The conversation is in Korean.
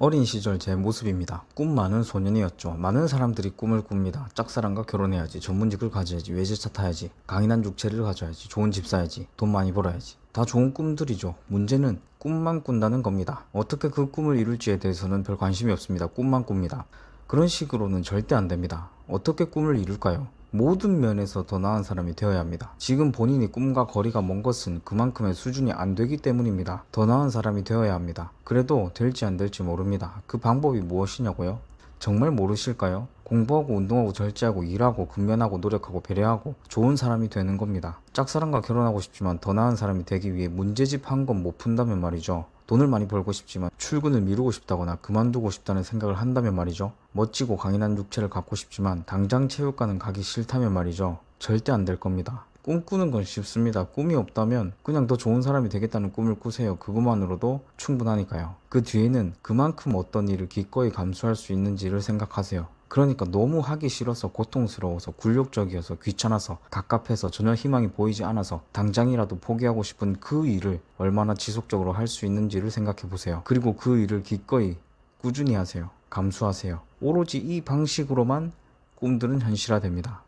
어린 시절 제 모습입니다. 꿈 많은 소년이었죠. 많은 사람들이 꿈을 꿉니다. 짝사랑과 결혼해야지, 전문직을 가져야지, 외제차 타야지, 강인한 육체를 가져야지, 좋은 집 사야지, 돈 많이 벌어야지. 다 좋은 꿈들이죠. 문제는 꿈만 꾼다는 겁니다. 어떻게 그 꿈을 이룰지에 대해서는 별 관심이 없습니다. 꿈만 꿉니다. 그런 식으로는 절대 안 됩니다. 어떻게 꿈을 이룰까요? 모든 면에서 더 나은 사람이 되어야 합니다. 지금 본인이 꿈과 거리가 먼 것은 그만큼의 수준이 안 되기 때문입니다. 더 나은 사람이 되어야 합니다. 그래도 될지 안 될지 모릅니다. 그 방법이 무엇이냐고요? 정말 모르실까요? 공부하고 운동하고 절제하고 일하고 근면하고 노력하고 배려하고 좋은 사람이 되는 겁니다. 짝사랑과 결혼하고 싶지만 더 나은 사람이 되기 위해 문제집 한건못 푼다면 말이죠. 돈을 많이 벌고 싶지만 출근을 미루고 싶다거나 그만두고 싶다는 생각을 한다면 말이죠. 멋지고 강인한 육체를 갖고 싶지만 당장 체육관은 가기 싫다면 말이죠. 절대 안 될 겁니다. 꿈꾸는 건 쉽습니다. 꿈이 없다면 그냥 더 좋은 사람이 되겠다는 꿈을 꾸세요. 그것만으로도 충분하니까요. 그 뒤에는 그만큼 어떤 일을 기꺼이 감수할 수 있는지를 생각하세요. 그러니까 너무 하기 싫어서 고통스러워서 굴욕적이어서 귀찮아서 갑갑해서 전혀 희망이 보이지 않아서 당장이라도 포기하고 싶은 그 일을 얼마나 지속적으로 할 수 있는지를 생각해 보세요. 그리고 그 일을 기꺼이 꾸준히 하세요. 감수하세요. 오로지 이 방식으로만 꿈들은 현실화됩니다.